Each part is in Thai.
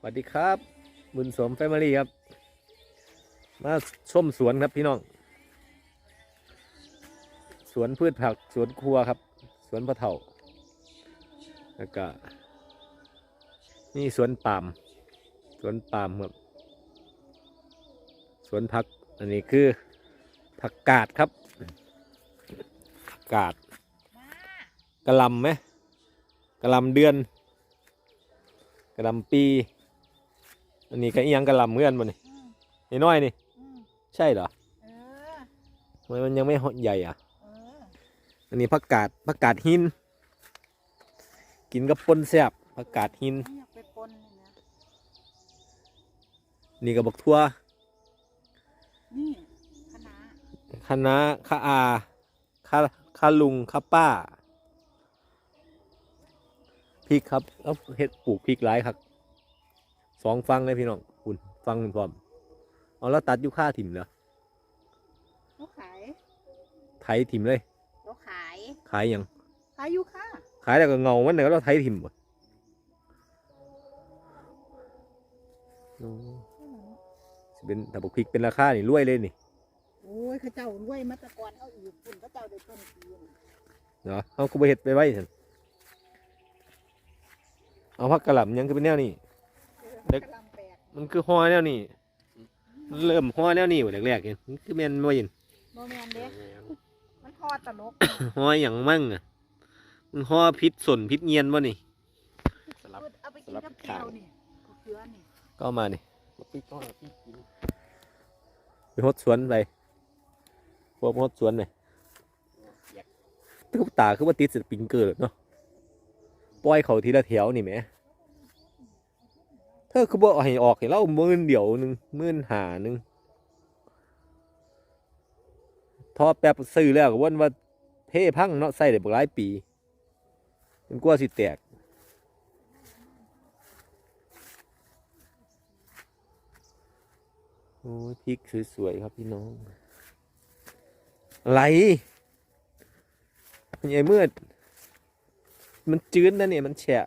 สวัสดีครับ บุญสมแฟมิลี่ครับ มาชมสวนครับพี่น้อง สวนพืชผักสวนครัวครับ สวนพะเถาแล้วก็นี่สวนปาล์มสวนปาล์มครับ สวนผักอันนี้คือผักกาดครับผักกาดกระลำไหมกระลำเดือนกระลำปี อันนี้ก็อีหยังกระหลำเงื่อนมันนี่อืมนี่น้อยนี่อืมใช่เหรอเออทำไมมันยังไม่ใหญ่อะเอออันนี้ผักกาดผักกาดหิน กินกับปนแซ่บผักกาดหินไม่อยากไปปนเลยนะนี่ก็บักทั่วนี่คณะคะน้าข้าอาข้าข้าลุงข้าป้าพริกครับเอาเห็ดปลูกพริกหลายครับ สองฟังเลยพี่น้องคุณฟังคุณพร้อมเอาแล้วตัดอยุค่าถิ่มเหรอเขาขายไถถิ่มเลย เขาขายขายหยัง ขายอยู่ค่ะขายแล้วก็เงามันเดี๋ยวเราไถถิ่มบ่อืมสิเป็นถ้าบอกพริกเป็นราคานี่รวยเลยนี่โอ้ยเข้าเจ้ารวยมาแตะกอนเอาอีกคุณเข้าเจ้าได้ต้นปีนเนาะเอาคุบเห็ดไปไว้ฉันเอาพักกระหล่ำยังคือเป็นแนวนี้ เด็กกำลังแปลกมันคือห่อแนวนี้มันเริ่มห่อแนวนี้ว่แรกๆเห็นมันคือแมนบ่ยินโมแมนเด็กมันทอดตลกห่ออย่างมั่งอะมันห่อพิษสนพิษเงียนบ่นี่เอาไปกินกับแก้วนี่กับเกลือนี่ก็เอามานี่ไปหดสวนไปพวกหดสวนไปทุกตาคือว่าติดสปริงเกอร์เนาะปล่อยเขาทีละแถวนี่แหม เธอคือบ่เอาให้ออกให้เรามื่นเดียวหนึ่งมื่นหาหนึ่งทอแป๊บซื้อแล้วก็วนว่าเพ่พังเนาะใส่ได้บ่หลายปีจนกว่าสิแตกโอ้ยพริกสวยๆครับพี่น้องไรมันใหญ่มืด มันจืดนะเนี่ยมันแฉะ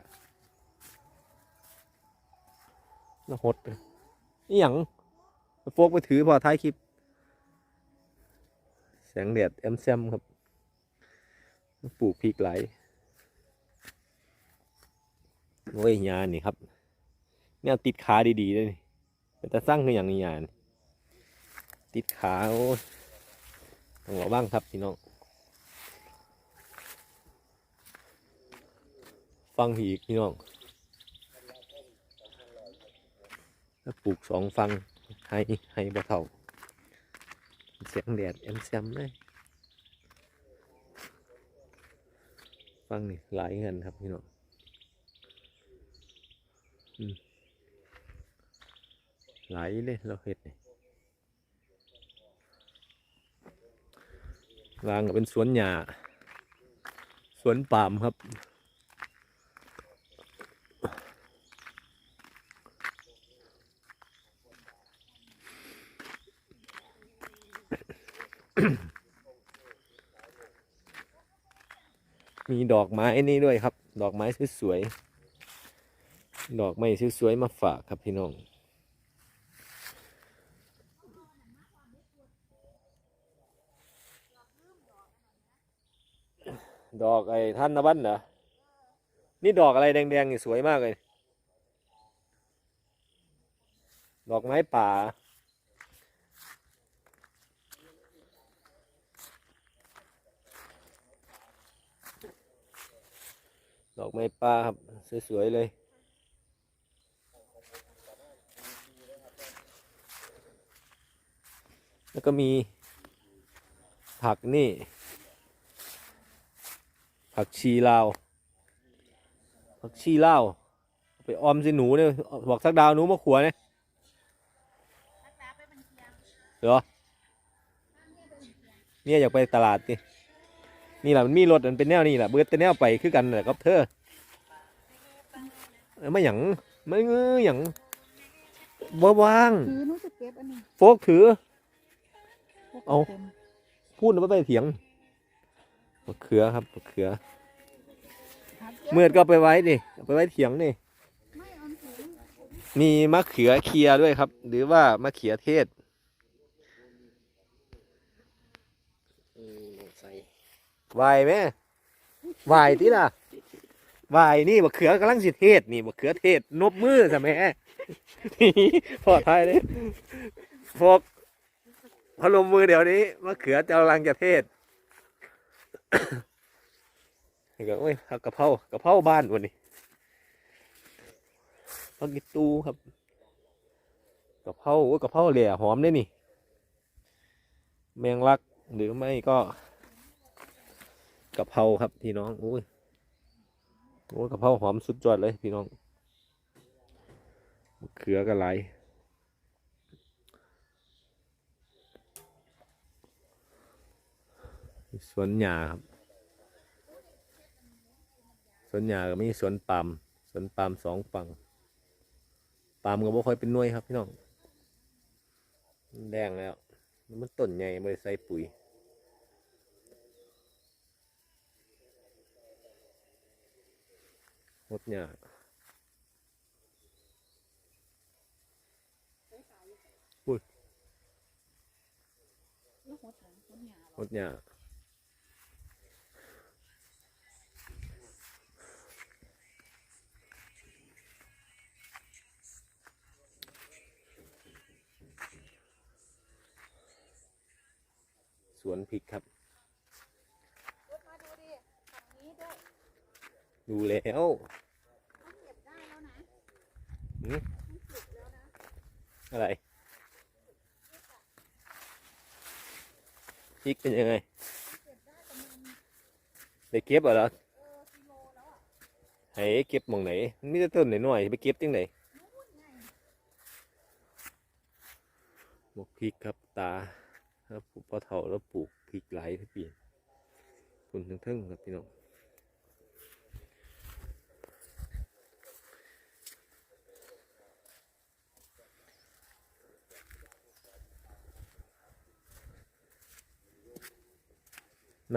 แล้วหดเลยนี่หยังโฟกไปถือพอท้ายคลิปแสงแดดแอมแซมครับปลูกพริกไหลโอ้ยยานี่ครับเนี่ยติดขาดีๆเลยนี่เป็นตาสร้างคืออย่างนี้ยานติดขาโอ้ต้องระวังครับพี่น้องฟังอีกพี่น้อง แล้วปลูกสองฟังให้ให้บ่เท่าเสียงแดดแอมแซมเลยฟังนี่หลายเงินครับพี่น้องหลายเลยเราเห็ดนี่วางกับเป็นสวนหญ้าสวนปาล์มครับ มีดอกไม้นี่ด้วยครับ ดอกไม้สวยๆดอกไม้สวยๆมาฝากครับพี่น้องดอกไอ้ท่านนบันเหรอ นี่ดอกอะไรแดงๆนี่สวยมากเลย ดอกไม้ป่า ดอกไม้ป่าครับ สวยๆเลย แล้วก็มีผักนี่ ผักชีลาว ผักชีลาวเอาไปออมสิหนูเนี่ยบอกสักดาวหนูมาขัวเนี่ยเหรอเนี่ยอยากไปตลาดนี่ นี่แหละมันมีรถมันเป็นแนวนี่แหละเบิดแต่แนวไปคือกันแหละครับเธอเอ้ยไม่หยังไม่เงือหยังบ่ว่างถือหนู้จะเก็บอันนี้โฟกถือพวกเอาต็มพูดแล้วไม่ไปเถียงมะเขือครับมะเขือหาก็บเมื่อก็เอาไปไว้ดิเอาไปไว้เถียงนี่ไม่เอาถือมีมะเขือเคียด้วยครับ หรือว่ามะเขือเทศ อืมใส่ วายไหมวายที่ล่ะวายนี่มะเขือกำลังสิเทศนี่มะเขือเทศนบมือใช่ไหมพอไทายเลยพวกพลมมือเดี๋ยวนี้มะเขือกำลังจะเทศนี่ก็โอ้ยกกะเพรากระเพราบ้านวันนี้ผักกิตูครับกระเพราโอ้ยกะเพราเหลี่ยหอมเลยนี่ แมงลักหรือไม่ก็ กะเพราครับพี่น้องโอ้ยโอ้ยกะเพราหอมสุดยอดเลยพี่น้องมะเขือก็ไหลสวนหญ้าครับ สวนหญ้าก็มีสวนปาล์มสวนปาล์มสองฝั่งปาล์มก็บ่ค่อยเป็นน่วยครับพี่น้องแดงแล้ว มันต้นใหญ่ไม่ใส่ปุ๋ย หดหญ้าอุ้ยแล้วหัวถังหัวหยาหดหญ้าสวนพริกครับมาดูดิฝั่งนี้ด้วยดูแล้ว อะไรพริกเป็นยังไงได้ปเก็บเหรอให้เก็บมองไหนมีแต่ต้นหน่อยๆไปเก็บจังไหนนู่นไงหมกพริกครับตาแล้วปลูกพอเท่าแล้วปลูกพริกหลายทุกปีคุณทั้งทึ่งครับพี่น้อง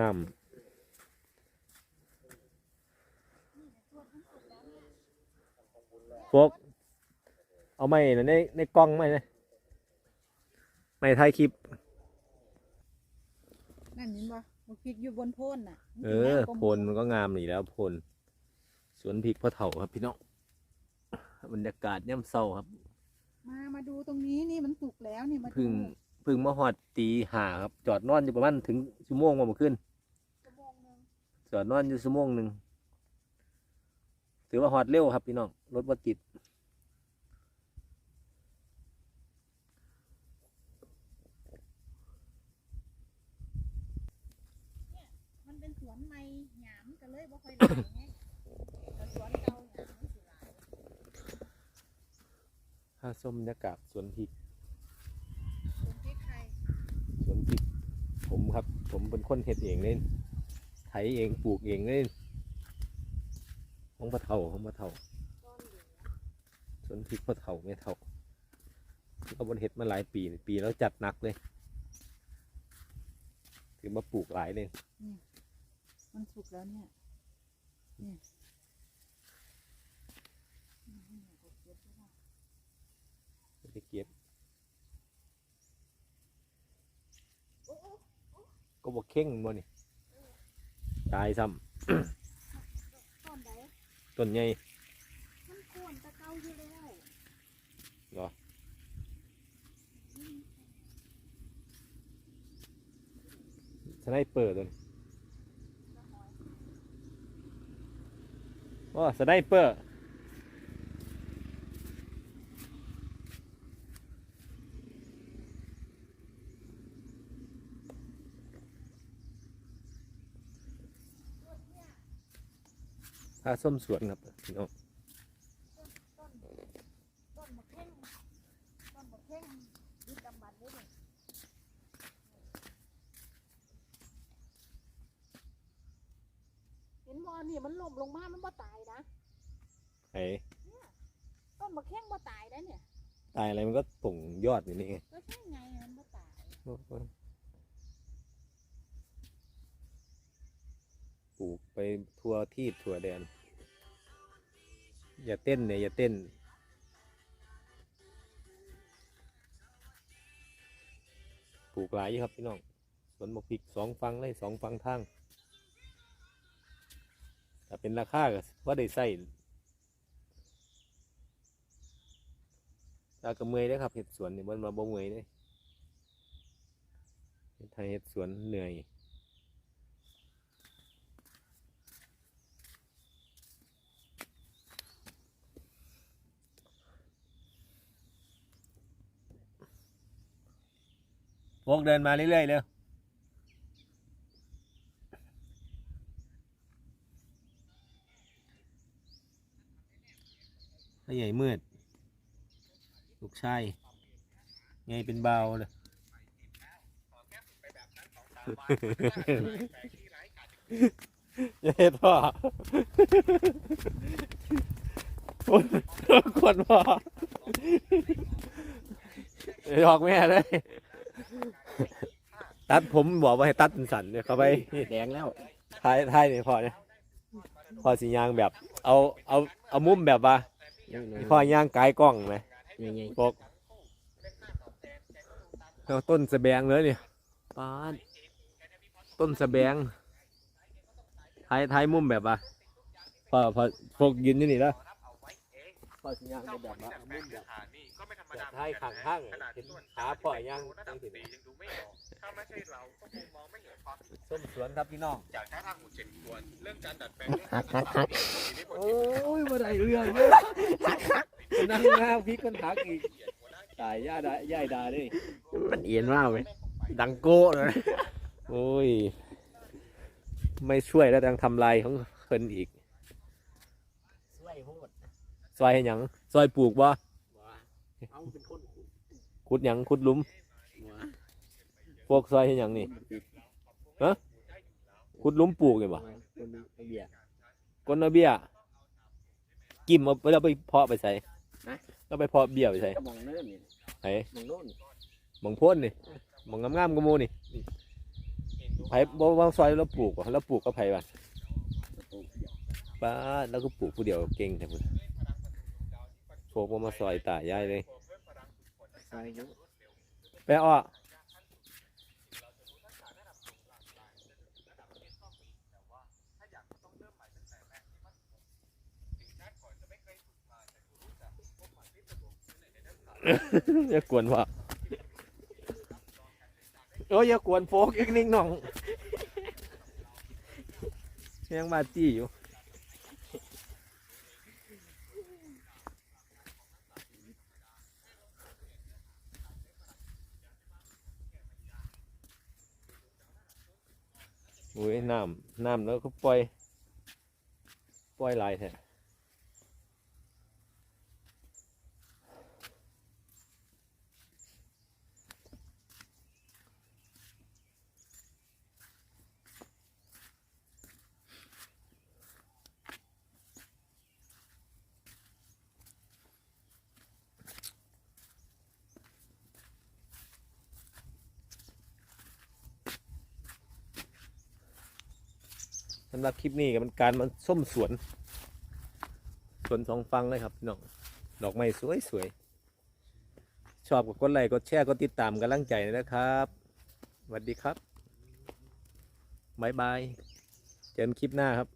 น้ำพวก เอาไม่นะในในกล้องไม่นะไม่ถ่ายคลิป นั่นเห็นปะมันพริกอยู่บนโพ่นน่ะเออโพลมันก็งามนี่แล้วโพลสวนพริกพ่อเถ่าครับพี่น้องบรรยากาศย่ำเศร้าครับ มามาดูตรงนี้นี่มันสุกแล้วนี่มาดูเพึ่งเพึ่งมาหอดตีหาครับ จอดนอนอยู่ประมาณถึงชั่วโมงมาเมื่อคืนชั่วโมงหนึงจอดนอนอยู่ชั่วโมงหนึ่งถือว่าหอดเร็วครับพี่น้องรถว่าติดมันเป็นสวนไม้หยามก็เลยบ่ค่อยได้ไงแต่สวนเก่าหยามมันสิหลายถ้าส้มบรรยากาศสวนพริก สวนพริกไทย ส วนพริกผมครับ ผมเป็นคนเฮ็ดเองเล่นไถเองปลูกเองเล่นของพ่อเถ่าของพ่อเถ่าก้อนเหลืองสวนพริกพ่อเถ่าไม่เถ่าเราบนเห็ดมาหลายปีนี่ปีแล้วจัดหนักเลยถือมาปลูกหลายเลยมันสุกแล้วเนี่ยนี่ไม่ได้เก็บ ก็บอกเข่งมันบ่นี่ตายซ้ต้นใดำต้นใหญ่มันโค่นตะเกาอยู่แล้วเหรอสไนเปอร์ตัวนี้ว่าสไนเปอร์ พาส้มสวนครับพี่น้องต้นต้นมะเข่งต้นมะเข่งยึดกำบัดได้เลยเห็นบอนี่มันล่มลงมา มันบ่ตายนะไอ้ต้นมะเข่งบ่ตายได้เนี่ย ตายอะไรมันก็ส่งยอดอยู่นี่ไงก็ใช่ไงมันบ่ตายปลูกไปทั่วที่ทั่วแดน อย่าเต้นเนี่ยอย่าเต้น ปลูกหลายครับพี่น้อง สวนมกพิกสองฟังเลยสองฟังทางแต่เป็นราคาก็ว่าได้ใส่ตากระเมยได้ครับเห็ดสวนนี่มันมาบ่เมยได้เห็ไทยเห็ดสวนเหนื่อย พวกเดินมาเรื่อยๆเลยถ้าใหญ่มืดลูกชายไงเป็นเบาเลยอย่าเห็ดพ่อคนคนพ่อหยอกแม่เลย ตัดผมบอกว่าให้ตัดเป็นสันเนี่ยเขาไปแดงแล้วท้ายท้ายนี่พอเนี่ยพอสียางแบบ เอาเอาเอามุมแบบว่ายังไงพอยางกายกล้องไหมยังไงพวกเอาต้นสะแบงเลยเนี่ยปาดต้นสะแบงท้ายท้ายมุมแบบว่าพอพอพวกยืนอยู่นี่แล้ว ปาดสัญญาณเป็นแบบว่ามุมแบบแบบท้ายข้างข้างเห็นขาปล่อยยางตั้งสิส้มสวนครับพี่น้องจากท่าทางหุ่นเจ็ดควรเรื่องการดัดแปลงหักหักหักโอ้ยมาได้เรื่องเลยนั่งหน้าพริกมันหักอีกตายย่าได้ย่ายดาดิมันเอียนมากเลยดังโก้เลยโอ้ย ไม่ช่วยแล้วดังทำลายของเพิ่นอีกช่วยโหด ซอยให้หยังซอยปลูกบ่ว้าเอาเป็นคนขุดหยังขุดหลุมพวกซอยให้หยังนี่ขุดหลุมปลูกเลยบ่คนเบียร์ก้นเอาเบี้ย กิมเอาแล้วไปเพาะไปใส่แล้วไปเพาะเบี้ยไปใส่ก็มองเนิ่นนี่ไอ้มองโน่นหมองพ่นนี่หมองงามๆกระมูนี่ไผบ่วางซอยแล้วปลูกบ่แล้วปลูกก็ไผ่บ่ป้าดแล้วก็ปลูกผู้เดียวเก่งแท้พุ่น โชคบ่มาซอยตายายเลย ใส่เยอะไปอ้ออย่ากวนพ่อโอ้ยอย่ากวนโฟกอีกนิ่งหน่องยังมาจี้อยู่ อุ้ยน้ำน้ำแล้วก็ปล่อย ปล่อยลายแท้ สำหรับคลิปนี้ก็เป็นการมันส้มสวน สวนสองฟังเลยครับพี่น้องดอกไม้สวยสวยๆชอบก็กดไลค์กดแชร์กดติดตามกำลังใจนะครับสวัสดีครับบ๊ายบายเจอกันคลิปหน้าครับ